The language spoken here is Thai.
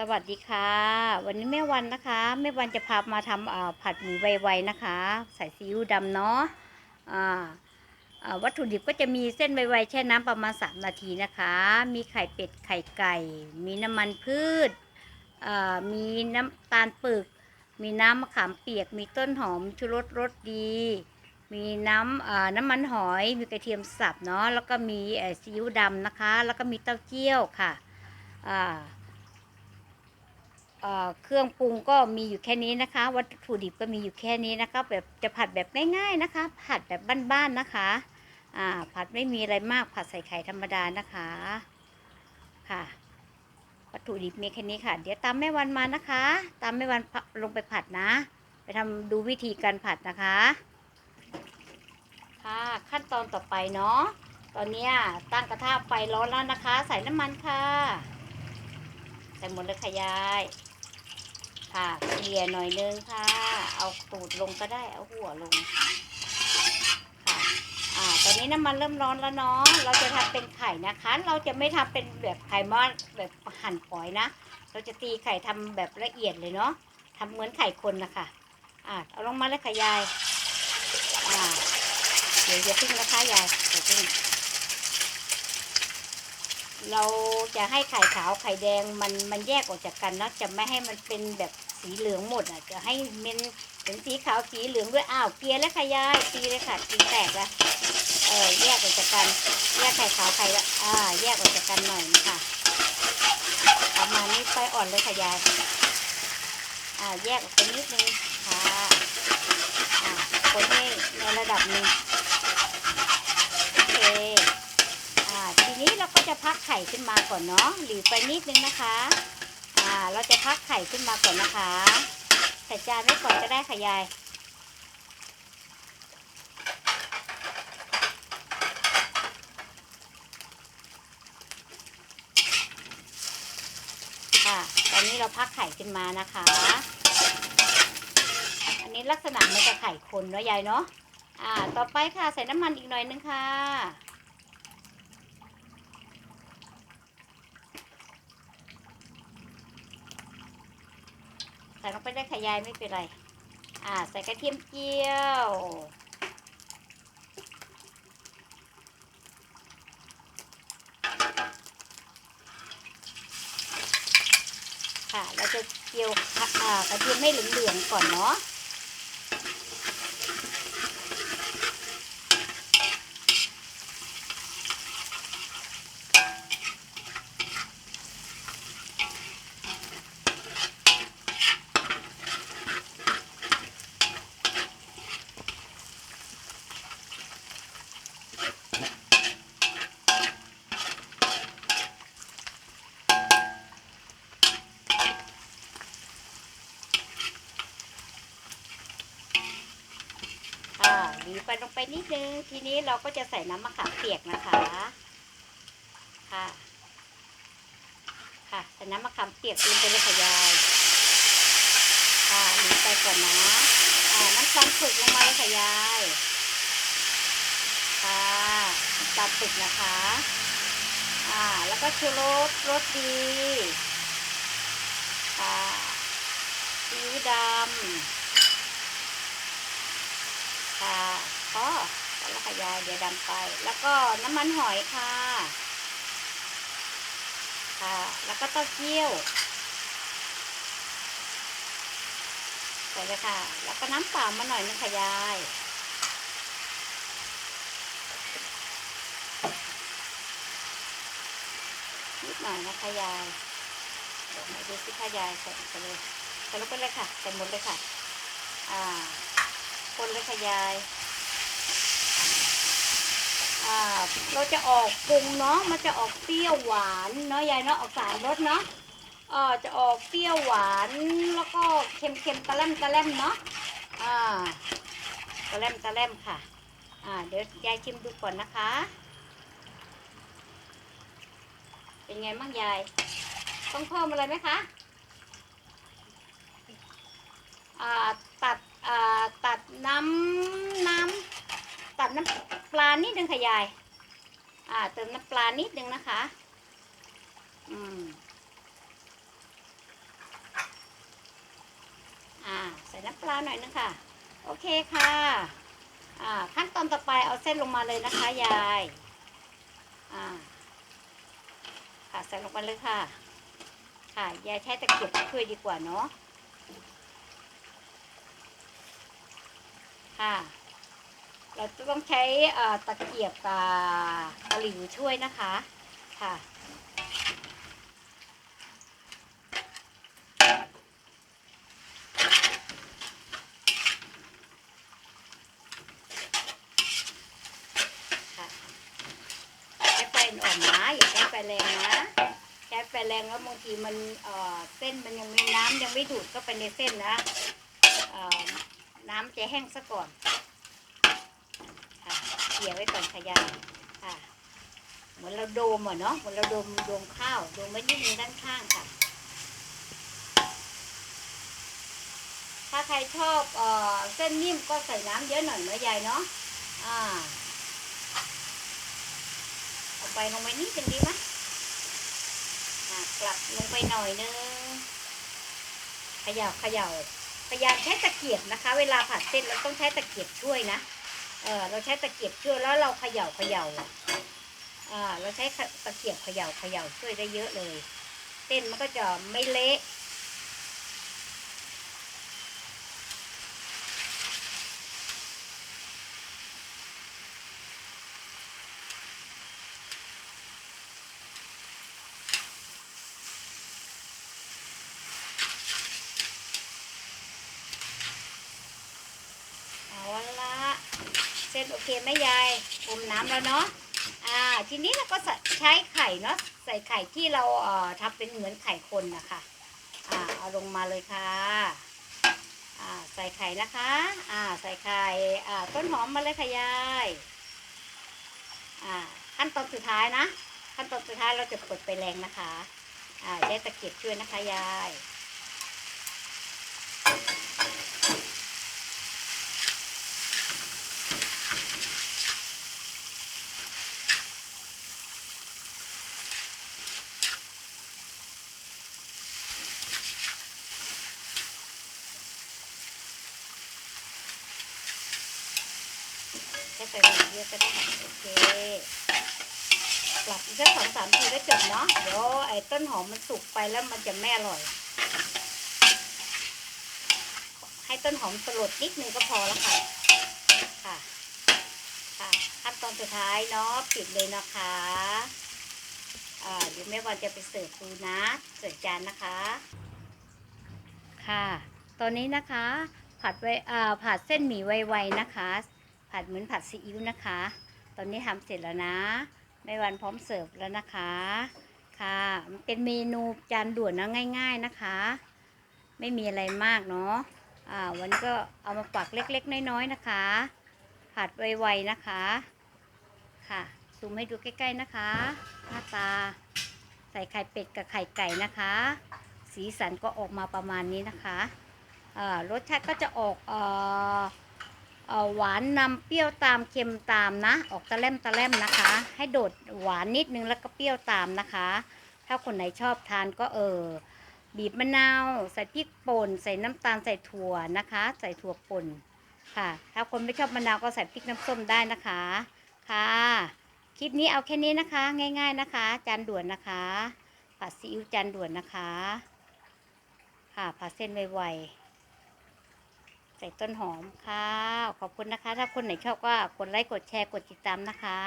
สวัสดีค่ะ วันนี้แม่วันนะคะแม่วันจะพามาทำผัดหมี่ไวๆนะคะ ใส่ซีอิ๊วดำเนาะวัตถุดิบก็จะมีเส้นไวๆแช่น้ำประมาณ 3 นาทีนะคะ มีไข่เป็ดไข่ไก่ มีน้ำมันพืชมีน้ำตาลปึก มีน้ำมะขามเปียก มีต้นหอมชูรสรสดี มีน้ำน้ำมันหอย มีกระเทียมสับเนาะแล้วก็มีซีอิ๊วดำนะคะ แล้วก็มีเต้าเจี้ยวค่ะ เครื่องปรุงก็มีอยู่แค่นี้นะคะ วัตถุดิบก็มีอยู่แค่นี้นะคะ แบบจะผัดแบบง่ายๆนะคะ ผัดแบบบ้านๆนะคะอ่าผัดไม่มีอะไรมากผัดใส่ไข่ธรรมดานะคะค่ะ วัตถุดิบมีแค่นี้ค่ะ เดี๋ยวตามแม่วันมานะคะ ตามแม่วันลงไปผัดนะ ไปทำดูวิธีการผัดนะคะ ค่ะขั้นตอนต่อไปเนาะตอนนี้ตั้งกระทะไฟร้อนแล้วนะคะ ใส่น้ำมันค่ะใส่หมดเลยค่ะยาย ค่ะเกลี่ยหน่อยนึงค่ะ เอาตูดลงก็ได้เอาหัวลง ค่ะ อ่า ตอนนี้น้ำมันเริ่มร้อนแล้วเนาะ เราจะทำเป็นไข่นะคะ เราจะไม่ทำเป็นแบบไข่มอดแบบหั่นฝอยนะ เราจะตีไข่ทำแบบละเอียดเลยเนาะทำเหมือนไข่คนนะคะอ่า เอาลงมาเลยค่ะยาย อ่า เดี๋ยวอย่าพึ่งนะคะยายอย่าพึ่งเราจะให้ไข่ขาวไข่แดงมันมันแยกออกจากกันเนาะจะไม่ให้มันเป็นแบบ สีเหลืองหมดอะ จะให้มันเป็นสีขาวสีเหลืองด้วยอ้าวเกลียแล้วค่ะยายตีเลยค่ะตีแตกล้วเออแยกออกจากกันแยกไข่ขาวไข่ละอ่า แยกออกจากกันหน่อยนะคะประมาณนี้ไฟอ่อนเลยค่ะยายอ่าแยกออกไปนิดนึงค่ะอ่าคนให้ในระดับนึ่งโอเคอ่าทีนี้เราก็จะพักไข่ขึ้นมาก่อนเนาะหลีไปนิดนึงนะคะ อ่า เราจะพักไข่ขึ้นมาก่อนนะคะใส่จานไว้ก่อนก็ได้ค่ะยายค่ะตอนนี้เราพักไข่ขึ้นมานะคะ อันนี้ลักษณะมันจะไข่คนเนาะยายเนาะอ่า ต่อไปค่ะใส่น้ำมันอีกหน่อยนึงค่ะ ส่ลงไปได้ขยายไม่เป็นไร อ่า ใส่กระเทียมเจียวค่ะ เราจะเจียวกระเทียมให้เหลืองๆก่อนเนาะ ควีไปลงไปนิดนึง ทีนี้เราก็จะใส่น้ำมะขามเปียกนะคะ ค่ะ ค่ะ ใส่น้ำมะขามเปียกลงไปเลยค่ะยายค่ะหวีไปก่อนนะอ่าน้ำตาลฝึกลงมาเลยค่ะยาย ค่ะน้ำตาลฝึกนะคะ อ่า แล้วก็ชูรสรสดี ค่ะซีอิ๊วดำค่ะ ก็แล้วค่ะยายเดี๋ยวดำไป แล้วก็น้ำมันหอยค่ะ ค่ะ แล้วก็เต้าเจี้ยวใส่เลยค่ะ แล้วก็น้ำเปล่ามาหน่อยนึงค่ะยายนิดหน่อยนะคะยายเดี๋ยวมาดูสิค่ะยายใส่ไปเลยใส่ลงไปเลยค่ะใส่หมดเลยค่ะ อ่า คนเลยค่ะยายอ่า เราจะออกปรุงเนาะมันจะออกเปรี้ยวหวานเนาะยายเนาะออกสามรสเนาะเอ่าจะออกเปรี้ยวหวานแล้วก็เค็มเค็มตะแลมตะแลมเนาะอ่าตะแลมตะแลมค่ะ อ่าเดี๋ยวยายชิมดูก่อนนะคะ เป็นไงบ้างยาย ต้องเพิ่มอะไรไหมคะอ่าตัดอ่าตัดน้ำน้ำตัดน้ำ ปลานิดนึงค่ะยาย อ่า เติมน้ำปลานิดนึงนะคะ อืม อ่า ใส่น้ำปลาหน่อยนึงค่ะ โอเคค่ะ อ่า ขั้นตอนต่อไปเอาเส้นลงมาเลยนะคะยาย อ่า ค่ะ ใส่ลงมาเลยค่ะ ค่ะ ยายใช้ตะเกียบช่วยดีกว่าเนาะ ค่ะ เราจะต้องใช้ตะเกียบกับตะหลิวช่วยนะคะค่ะค่ะใช้ไฟอ่อนนะอย่าใช้ไฟแรงนะใช้ไฟแรงแล้วบางทีมันเส้นมันยังมีน้ำยังไม่ดูดเข้าไปในเส้นนะน้ำจะแห้งซะก่อน เกี่ยไว้ก่อนขยายค่ะ เหมือนเราโดมอะเนาะเหมือนเราโดมโดมข้าวโดมไว้นิดนึงด้านข้างค่ะ ถ้าใครชอบเอ่อเส้นนิ่มก็ใส่น้ำเยอะหน่อยเนาะยายเนาะอ่าเอาไปลงไปนิดนึงดีไหมอะกลับลงไปหน่อยนึงขย่าขย่าพยายามใช้ตะเกียบนะคะ เวลาผัดเส้นเราต้องใช้ตะเกียบช่วยนะ เออเราใช้ตะเกียบช่วยแล้วเราเขย่าเขย่าอ่าเราใช้ตะเกียบเขย่าเขย่าช่วยได้เยอะเลย เส้นมันก็จะไม่เละ เอาละเส้นโอเคไหมยายอมน้ำแล้วเนาะอ่าทีนี้เราก็ใส่ใช้ไข่เนาะใส่ไข่ที่เราเอ่อทำเป็นเหมือนไข่คนนะคะอ่าเอาลงมาเลยค่ะอ่าใส่ไข่นะคะอ่าใส่ไข่อ่าต้นหอมมาเลยค่ะยายอ่าขั้นตอนสุดท้ายนะ ขั้นตอนสุดท้ายเราจะกดไปแรงนะคะอ่าใช้ตะเกียบช่วยนะคะยาย แค่ใส่หน่อยเดียวก็ได้โอเคปรับอีกสักสองสามทีก็จบเนาะเดี๋ยวไอ้ต้นหอมมันสุกไปแล้วมันจะไม่อร่อย ให้ต้นหอมสลดนิดนึงก็พอแล้วค่ะ ค่ะ ค่ะขั้นตอนสุดท้ายเนาะปิดเลยนะคะอ่าเดี๋ยวแม่วันจะไปเสิร์ฟดูนะเสิร์ฟจานนะคะ ค่ะ ตอนนี้นะคะ ผัดไว้อ่าผัดเส้นหมี่ไวๆนะคะ ผัดเหมือนผัดซีอิ๊วนะคะ ตอนนี้ทำเสร็จแล้วนะแม่วันพร้อมเสิร์ฟแล้วนะคะ ค่ะเป็นเมนูจานด่วนนะง่าย ๆนะคะ ไม่มีอะไรมากเนาะอ่าวันนี้ก็เอามาปักเล็กๆ น้อยๆนะคะ ผัดไวๆนะคะ ค่ะซูมให้ดูใกล้ๆนะคะ หน้าตา ใส่ไข่เป็ดกับไข่ไก่นะคะ สีสันก็ออกมาประมาณนี้นะคะอ่ารสชาติก็จะออกอ่อเอ่อ หวานนำเปรี้ยวตามเค็มตามนะ ออกตะแลมตะแลมนะคะ ให้โดดหวานนิดนึงแล้วก็เปรี้ยวตามนะคะ ถ้าคนไหนชอบทานก็เออบีบมะนาวใส่พริกป่นใส่น้ำตาลใส่ถั่วนะคะ ใส่ถั่วป่นค่ะ ถ้าคนไม่ชอบมะนาวก็ใส่พริกน้ำส้มได้นะคะค่ะคลิปนี้เอาแค่นี้นะคะ ง่าย ๆนะคะ จานด่วนนะคะผัดซีอิ๊วจานด่วนนะคะ ค่ะผัดเส้นไวๆ ส่ต้นหอมค่ะ ขอบคุณนะคะ ถ้าคนไหนชอบก็กดไลค์กดแชร์กดติดตามนะคะ